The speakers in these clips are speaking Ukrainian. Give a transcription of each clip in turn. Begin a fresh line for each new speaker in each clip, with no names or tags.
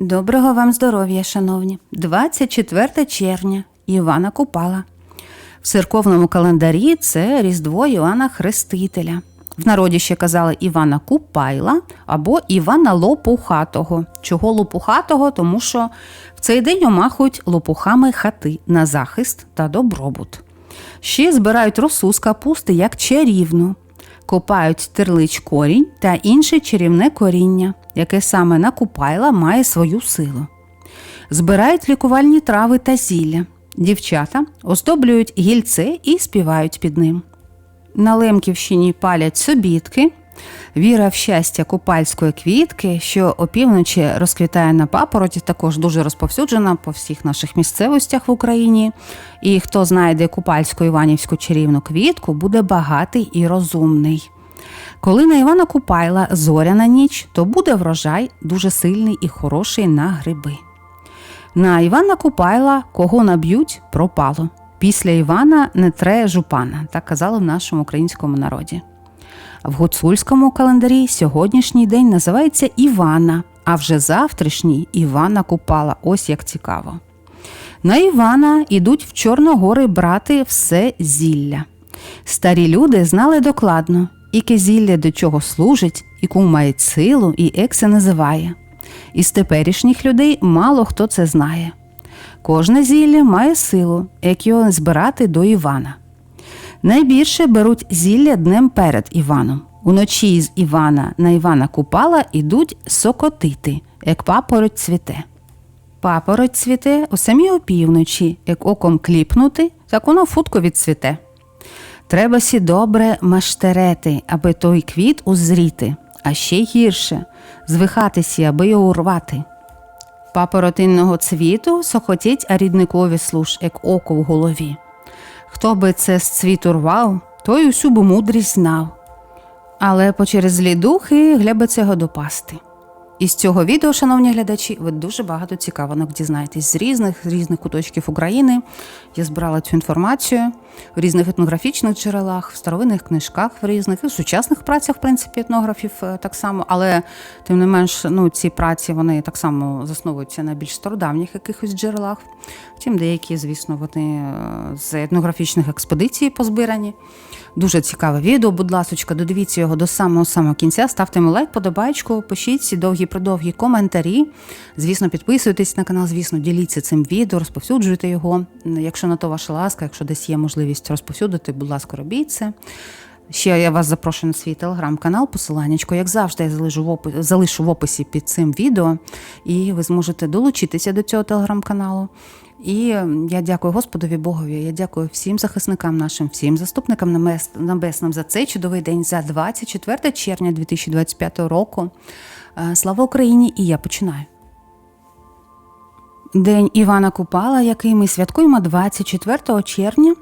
Доброго вам здоров'я, шановні. 24 червня Івана Купала. В церковному календарі це Різдво Іоанна Хрестителя. В народі ще казали Івана Купайла або Івана Лопухатого. Чого Лопухатого? Тому що в цей день омахують лопухами хати на захист та добробут. Ще збирають росу з капусти як чарівну, копають терлич корінь та інше чарівне коріння, яке саме на Купайла має свою силу. Збирають лікувальні трави та зілля. Дівчата оздоблюють гільце і співають під ним. На Лемківщині палять собітки. Віра в щастя купальської квітки, що опівночі розквітає на папороті, також дуже розповсюджена по всіх наших місцевостях в Україні. І хто знайде купальську іванівську чарівну квітку, буде багатий і розумний. Коли на Івана Купайла зоряна ніч, то буде врожай дуже сильний і хороший на гриби. На Івана Купайла кого наб'ють, пропало. Після Івана не тре жупана, так казали в нашому українському народі. В гуцульському календарі сьогоднішній день називається Івана, а вже завтрашній Івана Купала. Ось як цікаво. На Івана ідуть в Чорногори брати все зілля. Старі люди знали докладно, іке зілля до чого служить, яку має силу і як називає. Із теперішніх людей мало хто це знає. Кожне зілля має силу, як його збирати до Івана. Найбільше беруть зілля днем перед Іваном. Уночі з Івана на Івана Купала ідуть сокотити, як папороть цвіте. Папороть цвіте у самій опівночі, як оком кліпнути, так воно футко відцвіте. Треба сі добре маштерети, аби той квіт узріти, а ще гірше звихатися, аби його урвати. Папоротинного цвіту сохотіть, рідникові служ, як око в голові. Хто би це з цвіту рвав, той усю би мудрість знав. Але по через злі духи глябиться його допасти. Із цього відео, шановні глядачі, ви дуже багато цікавинок дізнаєтесь з різних з різних куточків України. Я збирала цю інформацію в різних етнографічних джерелах, в старовинних книжках, в різних і в сучасних працях, в принципі, етнографів е, так само. Але тим не менш, ну ці праці вони так само засновуються на більш стародавніх якихось джерелах. Втім, деякі, звісно, вони е, з етнографічних експедицій позбирані. Дуже цікаве відео, будь ласка, додивіться його до самого самого кінця. Ставте йому лайк, подобайку, пишіть ці довгі продовгі коментарі. Звісно, підписуйтесь на канал, звісно, діліться цим відео, розповсюджуйте його. Якщо на то ваша ласка, якщо десь є можливість розповсюдити, будь ласка, робіть це. Ще я вас запрошую на свій телеграм-канал, посиланнячко, як завжди, я залишу в описі, залишу в описі під цим відео, і ви зможете долучитися до цього телеграм-каналу. І я дякую Господові Богові. Я дякую всім захисникам нашим, всім заступникам небесним за цей чудовий день, за 24 червня 2025 року. Слава Україні! І я починаю. День Івана Купала, який ми святкуємо 24 червня,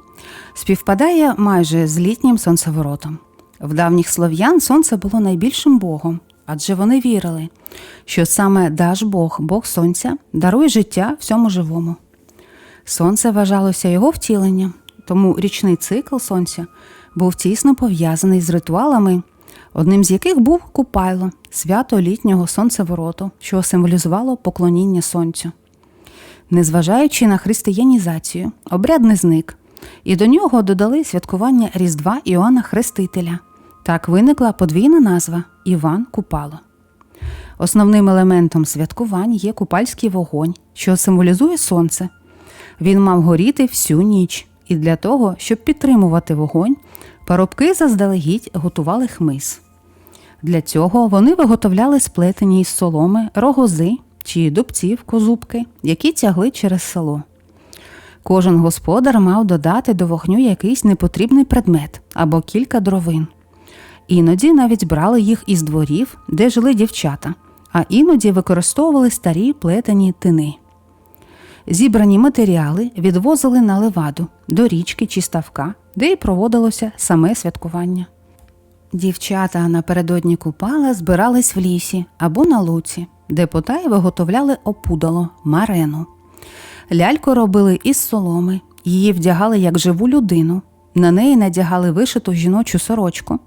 співпадає майже з літнім сонцеворотом. В давніх слов'ян сонце було найбільшим богом, адже вони вірили, що саме Даж Бог, Бог Сонця, дарує життя всьому живому. Сонце вважалося його втіленням, тому річний цикл сонця був тісно пов'язаний з ритуалами, одним з яких був Купайло, свято літнього сонцевороту, що символізувало поклоніння сонцю. Незважаючи на християнізацію, обряд не зник, і до нього додали святкування Різдва Іоанна Хрестителя. Так виникла подвійна назва Іван Купало. Основним елементом святкувань є купальський вогонь, що символізує сонце. Він мав горіти всю ніч, і для того, щоб підтримувати вогонь, парубки заздалегідь готували хмиз. Для цього вони виготовляли сплетені із соломи, рогози чи дубців козубки, які тягли через село. Кожен господар мав додати до вогню якийсь непотрібний предмет або кілька дровин. Іноді навіть брали їх із дворів, де жили дівчата, а іноді використовували старі плетені тини. Зібрані матеріали відвозили на леваду до річки чи ставка, де й проводилося саме святкування. Дівчата напередодні купала збирались в лісі або на луці, де потаї виготовляли опудало, марену. Ляльку робили із соломи, її вдягали як живу людину, на неї надягали вишиту жіночу сорочку,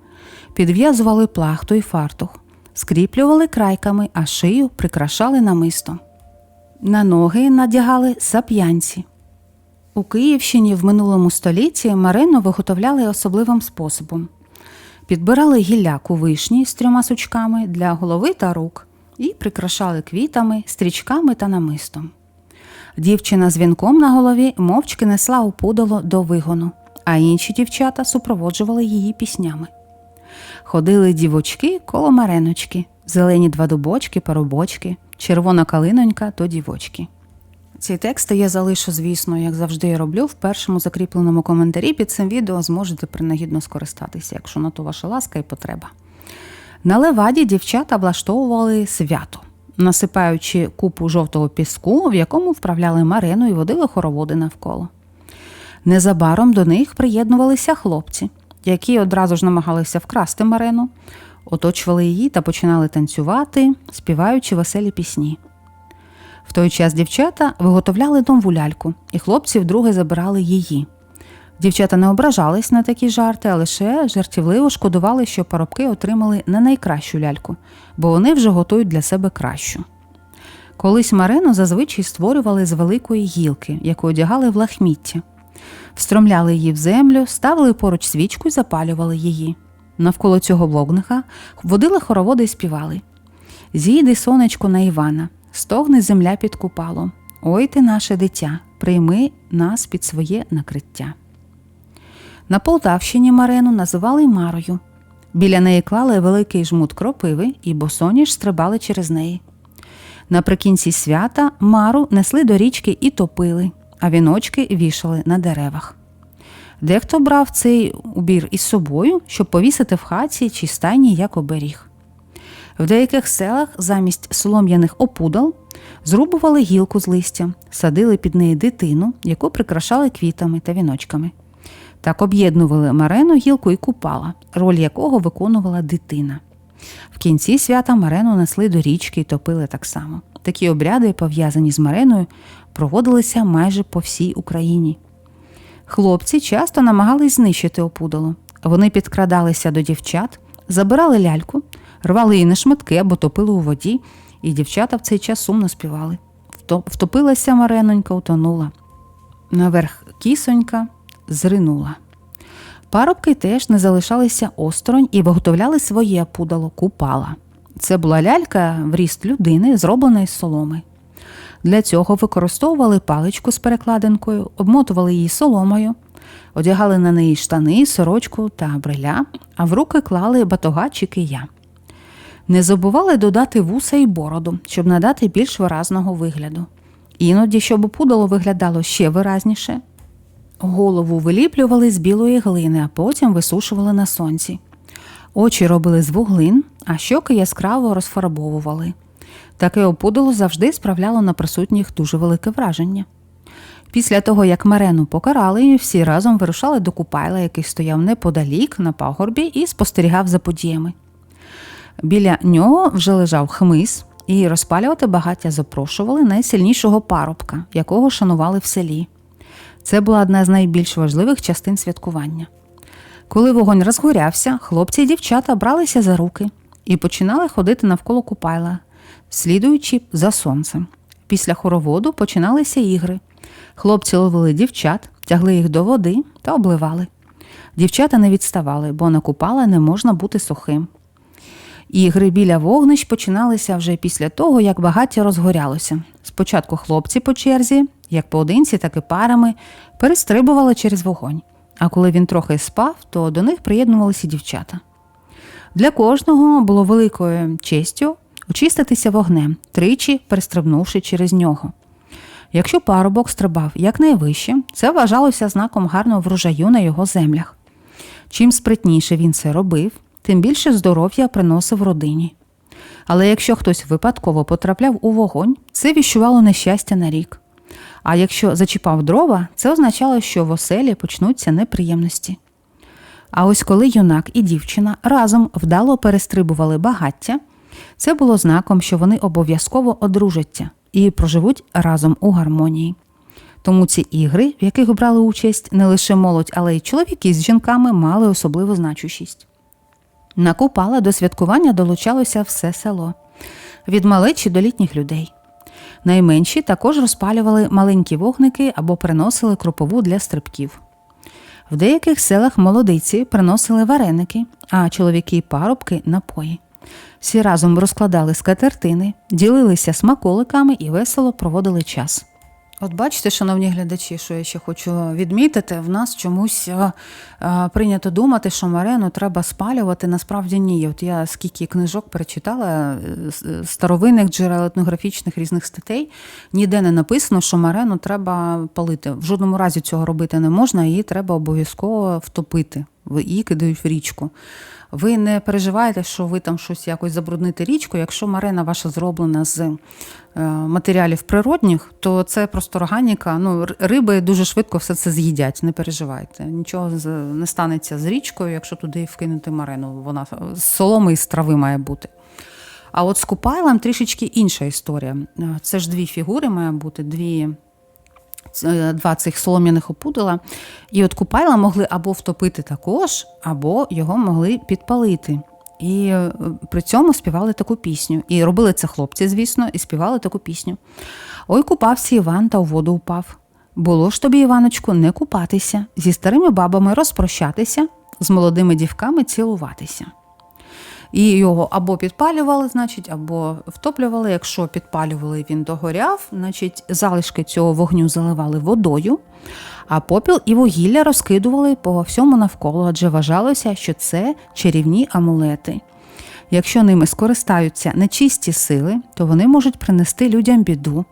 підв'язували плахту і фартух, скріплювали крайками, а шию прикрашали намистом. На ноги надягали сап'янці. У Київщині в минулому столітті Марину виготовляли особливим способом. Підбирали гілляк у вишні з трьома сучками для голови та рук і прикрашали квітами, стрічками та намистом. Дівчина з вінком на голові мовчки несла опудало до вигону, а інші дівчата супроводжували її піснями. Ходили дівочки коло мареночки, зелені два дубочки, парубочки, червона калинонька то дівочки. Ці тексти я залишу, звісно, як завжди я роблю, в першому закріпленому коментарі під цим відео зможете принагідно скористатися, якщо на то ваша ласка і потреба. На леваді дівчата влаштовували свято, насипаючи купу жовтого піску, в якому вправляли марену і водили хороводи навколо. Незабаром до них приєднувалися хлопці, які одразу ж намагалися вкрасти марену, оточували її та починали танцювати, співаючи веселі пісні. В той час дівчата виготовляли нову ляльку, і хлопці вдруге забирали її. Дівчата не ображались на такі жарти, а лише жартівливо шкодували, що парубки отримали не найкращу ляльку, бо вони вже готують для себе кращу. Колись Марину зазвичай створювали з великої гілки, яку одягали в лахміття. Встромляли її в землю, ставили поруч свічку і запалювали її. Навколо цього вогника водили хороводи і співали. Зійди сонечко на Івана, стогне земля під купалом. Ой ти наше дитя, прийми нас під своє накриття. На Полтавщині Марену називали Марою. Біля неї клали великий жмут кропиви і босоніж стрибали через неї. Наприкінці свята Мару несли до річки і топили, а віночки вішали на деревах. Дехто брав цей убір із собою, щоб повісити в хаті чи стайні як оберіг. В деяких селах замість солом'яних опудал зрубували гілку з листя, садили під неї дитину, яку прикрашали квітами та віночками. Так об'єднували марену, гілку і купала, роль якого виконувала дитина. В кінці свята марену несли до річки і топили так само. Такі обряди, пов'язані з мареною, проводилися майже по всій Україні. Хлопці часто намагались знищити опудало. Вони підкрадалися до дівчат, забирали ляльку, рвали її на шматки або топили у воді, і дівчата в цей час сумно співали. Втопилася маренонька, утонула. Наверх кісонька зринула. Парубки теж не залишалися осторонь і виготовляли своє пудало купала. Це була лялька в ріст людини, зроблена із соломи. Для цього використовували паличку з перекладинкою, обмотували її соломою, одягали на неї штани, сорочку та бриля, а в руки клали батога чи кия. Не забували додати вуса і бороду, щоб надати більш виразного вигляду. Іноді, щоб пудало виглядало ще виразніше, голову виліплювали з білої глини, а потім висушували на сонці. Очі робили з вуглин, а щоки яскраво розфарбовували. Таке опудало завжди справляло на присутніх дуже велике враження. Після того, як Марену покарали, всі разом вирушали до Купайла, який стояв неподалік на пагорбі і спостерігав за подіями. Біля нього вже лежав хмиз, і розпалювати багаття запрошували найсильнішого парубка, якого шанували в селі. Це була одна з найбільш важливих частин святкування. Коли вогонь розгорявся, хлопці і дівчата бралися за руки і починали ходити навколо Купайла, слідуючи за сонцем. Після хороводу починалися ігри. Хлопці ловили дівчат, тягли їх до води та обливали. Дівчата не відставали, бо на Купала не можна бути сухим. Ігри біля вогнищ починалися вже після того, як багаття розгорялося. Спочатку хлопці по черзі, як поодинці, так і парами, перестрибували через вогонь. А коли він трохи спав, то до них приєднувалися дівчата. Для кожного було великою честю очиститися вогнем, тричі перестрибнувши через нього. Якщо парубок стрибав якнайвище, це вважалося знаком гарного врожаю на його землях. Чим спритніше він це робив, тим більше здоров'я приносив родині. Але якщо хтось випадково потрапляв у вогонь, це віщувало нещастя на рік. А якщо зачіпав дрова, це означало, що в оселі почнуться неприємності. А ось коли юнак і дівчина разом вдало перестрибували багаття, це було знаком, що вони обов'язково одружаться і проживуть разом у гармонії. Тому ці ігри, в яких брали участь не лише молодь, але й чоловіки з жінками, мали особливу значущість. На Купала до святкування долучалося все село від малечі до літніх людей. Найменші також розпалювали маленькі вогники або приносили кропову для стрибків. В деяких селах молодиці приносили вареники, а чоловіки і парубки напої. Всі разом розкладали скатертини, ділилися смаколиками і весело проводили час. От бачите, шановні глядачі, що я ще хочу відмітити, в нас чомусь е, е, прийнято думати, що марену треба спалювати. Насправді ні. От я скільки книжок перечитала е, старовинних джерел етнографічних різних статей, ніде не написано, що марену треба палити. В жодному разі цього робити не можна, її треба обов'язково втопити. Її кидають в річку. Ви не переживаєте, що ви там щось якось забрудните річку. Якщо марена ваша зроблена з е, матеріалів природних, то це просто органіка. Ну, риби дуже швидко все це з'їдять, не переживайте. Нічого не станеться з річкою, якщо туди вкинути марену. Вона з соломи і з трави має бути. А от з купайлом трішечки інша історія. Е, Це ж дві фігури має бути, дві е, два цих солом'яних опудала. І от купайла могли або втопити також, або його могли підпалити. І е, при цьому співали таку пісню. І робили це хлопці, звісно, і співали таку пісню. Ой, купався Іван та у воду упав. Було ж тобі, Іваночку, не купатися, зі старими бабами розпрощатися, з молодими дівками цілуватися. І його або підпалювали, значить, або втоплювали. Якщо підпалювали, він догоряв, значить, залишки цього вогню заливали водою, а попіл і вугілля розкидували по всьому навколо, адже вважалося, що це чарівні амулети. Якщо ними скористаються нечисті сили, то вони можуть принести людям біду.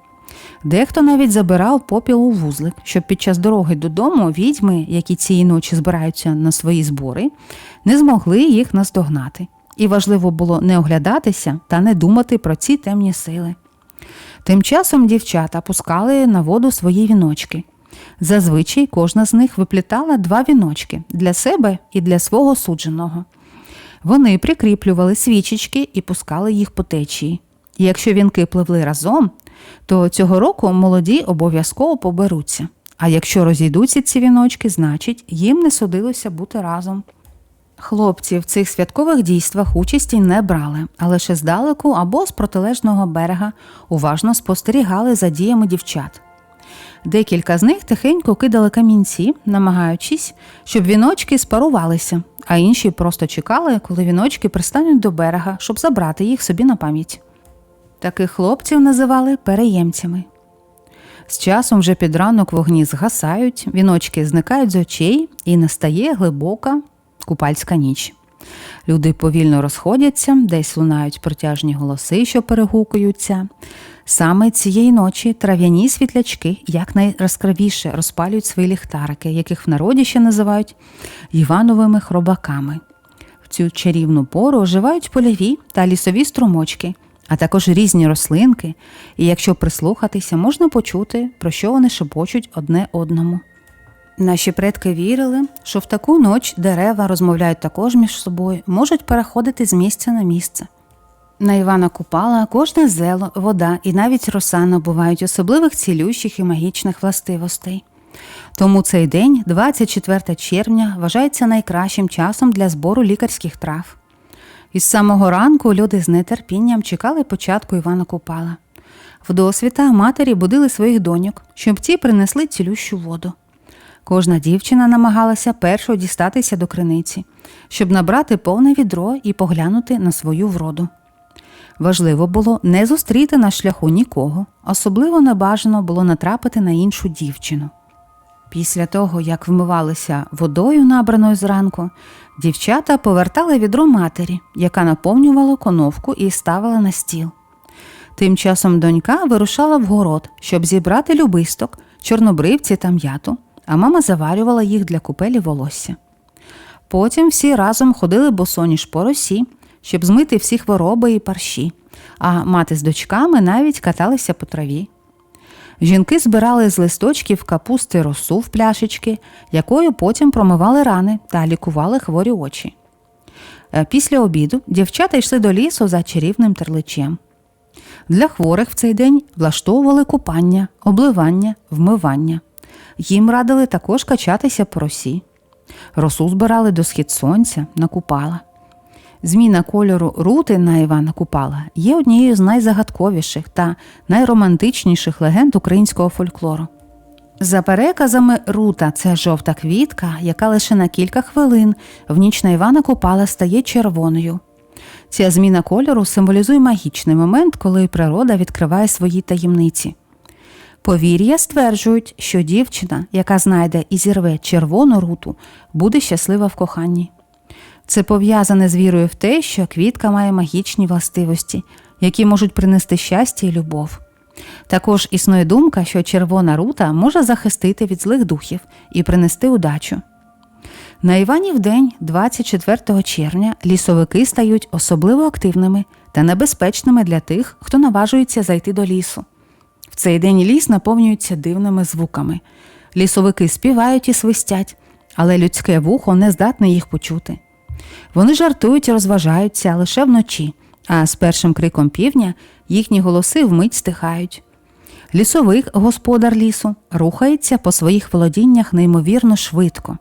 Дехто навіть забирав попіл у вузлик, щоб під час дороги додому відьми, які цієї ночі збираються на свої збори, не змогли їх наздогнати. І важливо було не оглядатися та не думати про ці темні сили. Тим часом дівчата пускали на воду свої віночки. Зазвичай кожна з них виплітала два віночки для себе і для свого судженого. Вони прикріплювали свічечки і пускали їх по течії. Якщо вінки пливли разом, то цього року молоді обов'язково поберуться. А якщо розійдуться ці віночки, значить їм не судилося бути разом. Хлопці в цих святкових дійствах участі не брали, а лише здалеку або з протилежного берега уважно спостерігали за діями дівчат. Декілька з них тихенько кидали камінці, намагаючись, щоб віночки спарувалися, а інші просто чекали, коли віночки пристануть до берега, щоб забрати їх собі на пам'ять. Таких хлопців називали переємцями. З часом вже під ранок вогні згасають, віночки зникають з очей і настає глибока купальська ніч. Люди повільно розходяться, десь лунають протяжні голоси, що перегукуються. Саме цієї ночі трав'яні світлячки якнайяскравіше розпалюють свої ліхтарики, яких в народі ще називають Івановими хробаками. В цю чарівну пору оживають польові та лісові струмочки, а також різні рослинки, і якщо прислухатися, можна почути, про що вони шепочуть одне одному. Наші предки вірили, що в таку ніч дерева розмовляють також між собою, можуть переходити з місця на місце. На Івана Купала кожне зело, вода і навіть роса набувають особливих цілющих і магічних властивостей. Тому цей день, 24 червня, вважається найкращим часом для збору лікарських трав. Із самого ранку люди з нетерпінням чекали початку Івана Купала. Вдосвіта матері будили своїх доньок, щоб ті принесли цілющу воду. Кожна дівчина намагалася першою дістатися до криниці, щоб набрати повне відро і поглянути на свою вроду. Важливо було не зустріти на шляху нікого, особливо небажано було натрапити на іншу дівчину. Після того, як вмивалися водою, набраною зранку, дівчата повертали відро матері, яка наповнювала коновку і ставила на стіл. Тим часом донька вирушала в город, щоб зібрати любисток, чорнобривці та м'яту, а мама заварювала їх для купелі волосся. Потім всі разом ходили босоніж по росі, щоб змити всі хвороби і парші, а мати з дочками навіть каталися по траві. Жінки збирали з листочків капусти росу в пляшечки, якою потім промивали рани та лікували хворі очі. Е, Після обіду дівчата йшли до лісу за чарівним терличем. Для хворих в цей день влаштовували купання, обливання, вмивання. Їм радили також качатися по росі. Росу збирали до схід сонця на купала. Зміна кольору рути на Івана Купала є однією з найзагадковіших та найромантичніших легенд українського фольклору. За переказами, рута це жовта квітка, яка лише на кілька хвилин в ніч на Івана Купала стає червоною. Ця зміна кольору символізує магічний момент, коли природа відкриває свої таємниці. Повір'я стверджують, що дівчина, яка знайде і зірве червону руту, буде щаслива в коханні. Це пов'язане з вірою в те, що квітка має магічні властивості, які можуть принести щастя і любов. Також існує думка, що червона рута може захистити від злих духів і принести удачу. На Іванів день, 24 червня, лісовики стають особливо активними та небезпечними для тих, хто наважується зайти до лісу. Цей день ліс наповнюється дивними звуками. Лісовики співають і свистять, але людське вухо не здатне їх почути. Вони жартують і розважаються лише вночі, а з першим криком півдня їхні голоси вмить стихають. Лісовик, господар лісу, рухається по своїх володіннях неймовірно швидко,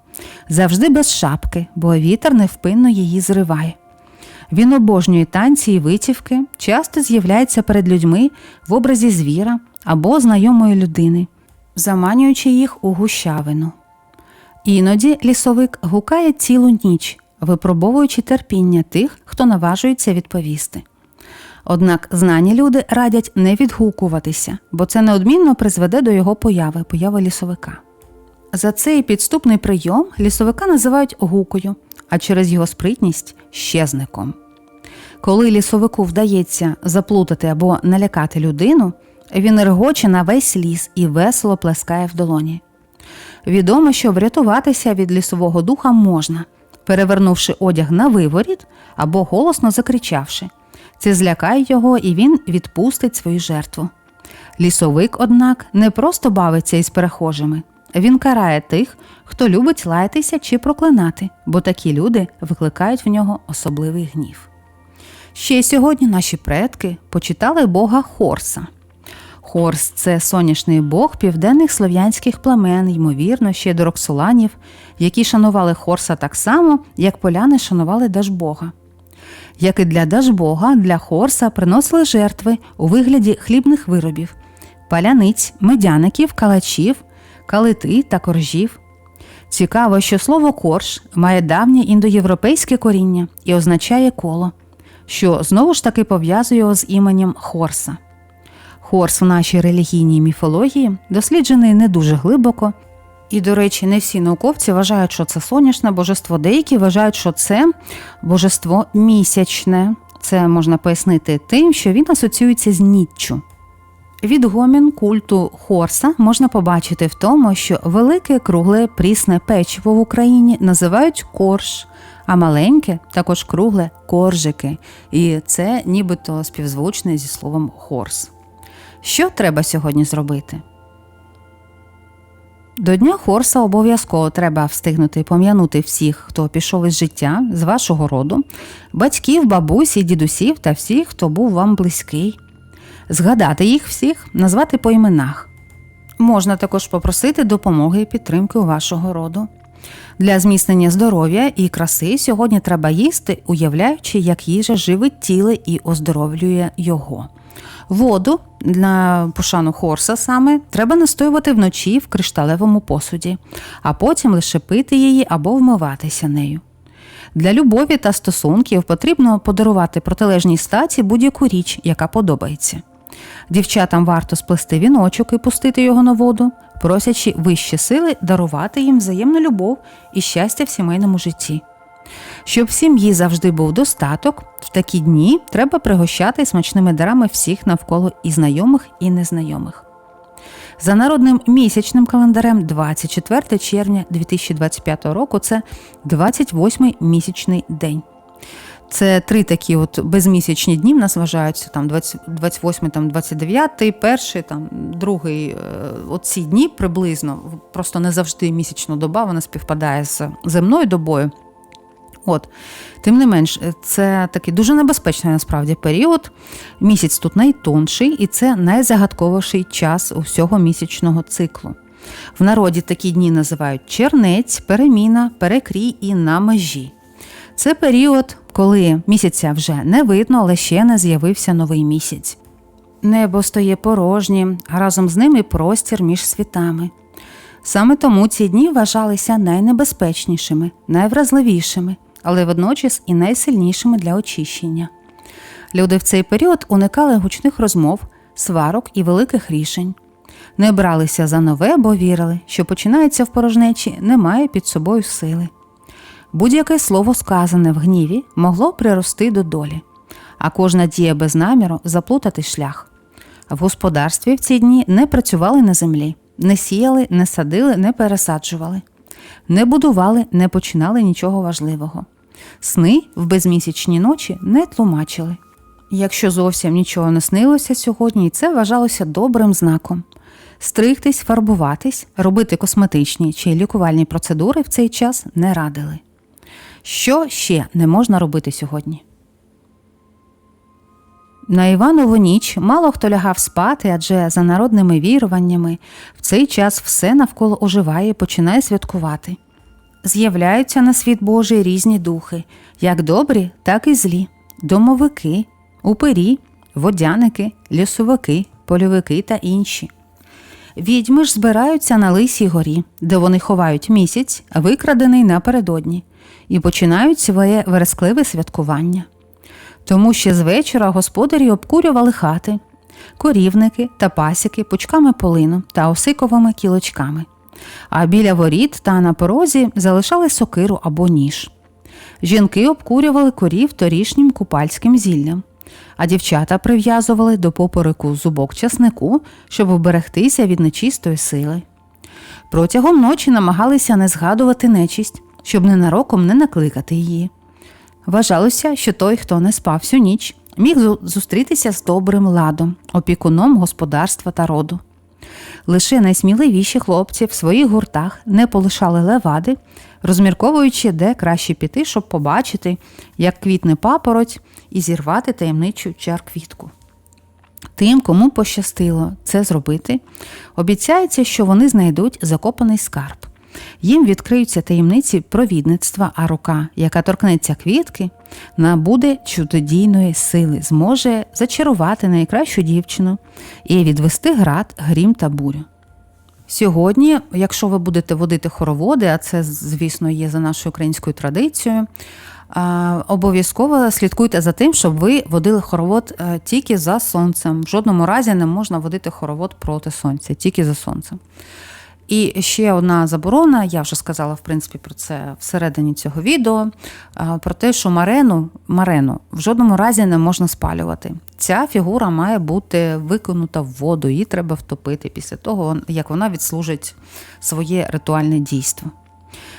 завжди без шапки, бо вітер невпинно її зриває. Він обожнює танці і витівки, часто з'являється перед людьми в образі звіра або знайомої людини, заманюючи їх у гущавину. Іноді лісовик гукає цілу ніч, випробовуючи терпіння тих, хто наважується відповісти. Однак знані люди радять не відгукуватися, бо це неодмінно призведе до його появи, появи лісовика. За цей підступний прийом лісовика називають гукою, а через його спритність щезником. Коли лісовику вдається заплутати або налякати людину, він регоче на весь ліс і весело плескає в долоні. Відомо, що врятуватися від лісового духа можна, перевернувши одяг на виворіт або голосно закричавши. Це злякає його і він відпустить свою жертву. Лісовик, однак, не просто бавиться із перехожими, він карає тих, хто любить лаятися чи проклинати, бо такі люди викликають в нього особливий гнів. Ще сьогодні наші предки почитали бога Хорса. Хорс це сонячний бог південних слов'янських племен, ймовірно, ще до роксоланів, які шанували Хорса так само, як поляни шанували Дажбога. Як і для Дажбога, для Хорса приносили жертви у вигляді хлібних виробів, паляниць, медяників, калачів, калити та коржів. Цікаво, що слово корж має давнє індоєвропейське коріння і означає коло, що знову ж таки пов'язує його з іменем Хорса. Хорс в нашій релігійній міфології досліджений не дуже глибоко, і, до речі, не всі науковці вважають, що це сонячне божество, деякі вважають, що це божество місячне. Це можна пояснити тим, що він асоціюється з ніччю. Відгомін культу Хорса можна побачити в тому, що велике кругле прісне печиво в Україні називають корж, а маленьке також кругле коржики. І це нібито співзвучне зі словом хорс. Що треба сьогодні зробити? До Дня Хорса обов'язково треба встигнути пом'янути всіх, хто пішов із життя з вашого роду, батьків, бабусі, дідусів та всіх, хто був вам близький, згадати їх всіх, назвати по іменах. Можна також попросити допомоги і підтримки у вашого роду. Для зміцнення здоров'я і краси сьогодні треба їсти, уявляючи, як їжа живить тіло і оздоровлює його. Воду на пошану хорса саме треба настоювати вночі в кришталевому посуді, а потім лише пити її або вмиватися нею. Для любові та стосунків потрібно подарувати протилежній статі будь-яку річ, яка подобається. Дівчатам варто сплести віночок і пустити його на воду, просячи вищі сили дарувати їм взаємну любов і щастя в сімейному житті. Щоб в сім'ї завжди був достаток, в такі дні треба пригощати смачними дарами всіх навколо і знайомих, і незнайомих. За народним місячним календарем 24 червня 2025 року це 28-й місячний день. Це три такі от безмісячні дні в нас вважаються там 28, там 29, перший, там другий. е, Оці дні приблизно, просто не завжди місячна доба, вона співпадає з земною добою. От, тим не менш, це такий дуже небезпечний насправді період. Місяць тут найтонший, і це найзагадковіший час усього місячного циклу. В народі такі дні називають чернець, переміна, перекрій і на межі. Це період, коли місяця вже не видно, але ще не з'явився новий місяць. Небо стає порожнім, а разом з ним і простір між світами. Саме тому ці дні вважалися найнебезпечнішими, найвразливішими, але водночас і найсильнішими для очищення. Люди в цей період уникали гучних розмов, сварок і великих рішень. Не бралися за нове, бо вірили, що починається в порожнечі, немає під собою сили. Будь-яке слово, сказане в гніві, могло прирости до долі, а кожна дія без наміру заплутати шлях. В господарстві в ці дні не працювали на землі, не сіяли, не садили, не пересаджували, не будували, не починали нічого важливого. Сни в безмісячні ночі не тлумачили. Якщо зовсім нічого не снилося сьогодні, це вважалося добрим знаком. Стригтись, фарбуватись, робити косметичні чи лікувальні процедури в цей час не радили. Що ще не можна робити сьогодні? На Іванову ніч мало хто лягав спати, адже за народними віруваннями в цей час все навколо оживає і починає святкувати. З'являються на світ Божий різні духи, як добрі, так і злі, домовики, упирі, водяники, лісовики, польовики та інші. Відьми ж збираються на Лисій горі, де вони ховають місяць, викрадений напередодні, і починають своє верескливе святкування. Тому ще з вечора господарі обкурювали хати, корівники та пасіки пучками полину та осиковими кілочками, а біля воріт та на порозі залишали сокиру або ніж. Жінки обкурювали корів торішнім купальським зіллям, а дівчата прив'язували до попереку зубок часнику, щоб вберегтися від нечистої сили. Протягом ночі намагалися не згадувати нечисть, щоб ненароком не накликати її. Вважалося, що той, хто не спав всю ніч, міг зустрітися з добрим ладом, опікуном господарства та роду. Лише найсміливіші хлопці в своїх гуртах не полишали левади, розмірковуючи, де краще піти, щоб побачити, як квітне папороть, і зірвати таємничу чар-квітку. Тим, кому пощастило це зробити, обіцяється, що вони знайдуть закопаний скарб. Їм відкриються таємниці провідництва, а рука, яка торкнеться квітки, набуде чудодійної сили, зможе зачарувати найкращу дівчину і відвести град, грім та бурю. Сьогодні, якщо ви будете водити хороводи, а це, звісно, є за нашою українською традицією, обов'язково слідкуйте за тим, щоб ви водили хоровод е, тільки за сонцем. В жодному разі не можна водити хоровод проти сонця, тільки за сонцем. І ще одна заборона, я вже сказала в принципі про це всередині цього відео, про те, що марену, марену в жодному разі не можна спалювати. Ця фігура має бути виконута в воду, її треба втопити після того, як вона відслужить своє ритуальне дійство.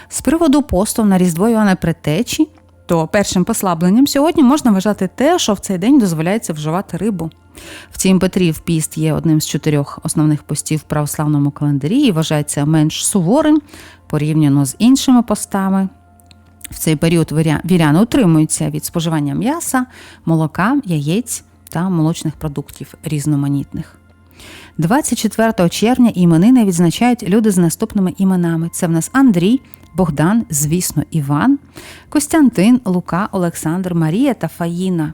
З приводу посту на Різдво Іоанна Предтечі, то першим послабленням сьогодні можна вважати те, що в цей день дозволяється вживати рибу. Втім, Петрів піст є одним з чотирьох основних постів в православному календарі і вважається менш суворим порівняно з іншими постами. В цей період віря- віряни утримуються від споживання м'яса, молока, яєць та молочних продуктів різноманітних. 24 червня іменини відзначають люди з наступними іменами: це в нас Андрій, Богдан, звісно, Іван, Костянтин, Лука, Олександр, Марія та Фаїна.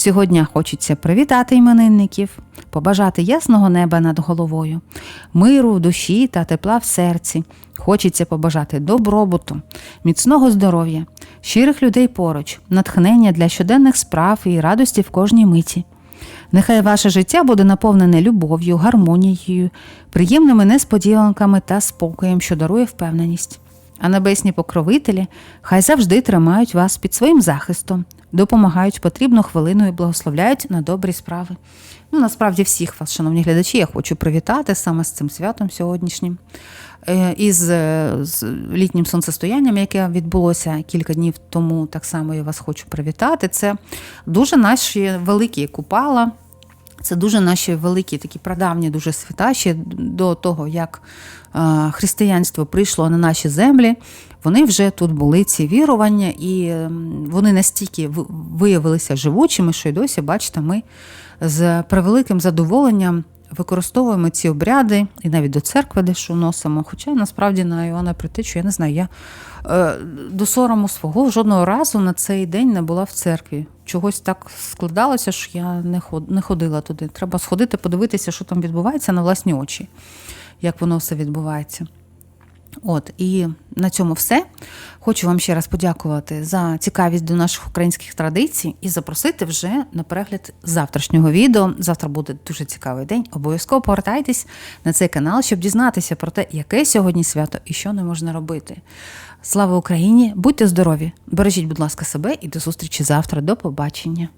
Цього дня хочеться привітати іменинників, побажати ясного неба над головою, миру в душі та тепла в серці. Хочеться побажати добробуту, міцного здоров'я, щирих людей поруч, натхнення для щоденних справ і радості в кожній миті. Нехай ваше життя буде наповнене любов'ю, гармонією, приємними несподіванками та спокоєм, що дарує впевненість. А небесні покровителі хай завжди тримають вас під своїм захистом, допомагають потрібну хвилину і благословляють на добрі справи. Ну, насправді, всіх вас, шановні глядачі, я хочу привітати саме з цим святом сьогоднішнім. Е, Із е, з літнім сонцестоянням, яке відбулося кілька днів тому, так само я вас хочу привітати. Це дуже наші великі купала. Це дуже наші великі, такі прадавні, дуже свята ще до того, як е, християнство прийшло на наші землі. Вони вже тут були ці вірування, і ем, вони настільки виявилися живучими, що й досі, бачите, ми з превеликим задоволенням використовуємо ці обряди і навіть до церкви дещо носимо. Хоча насправді на Іоанна Притичу, я не знаю, я е, до сорому свого жодного разу на цей день не була в церкві. Чогось так складалося, що я не ходила туди. Треба сходити, подивитися, що там відбувається на власні очі, як воно все відбувається. От і на цьому все. Хочу вам ще раз подякувати за цікавість до наших українських традицій і запросити вже на перегляд завтрашнього відео. Завтра буде дуже цікавий день. Обов'язково повертайтесь на цей канал, щоб дізнатися про те, яке сьогодні свято і що не можна робити. Слава Україні! Будьте здорові! Бережіть, будь ласка, себе і до зустрічі завтра. До побачення!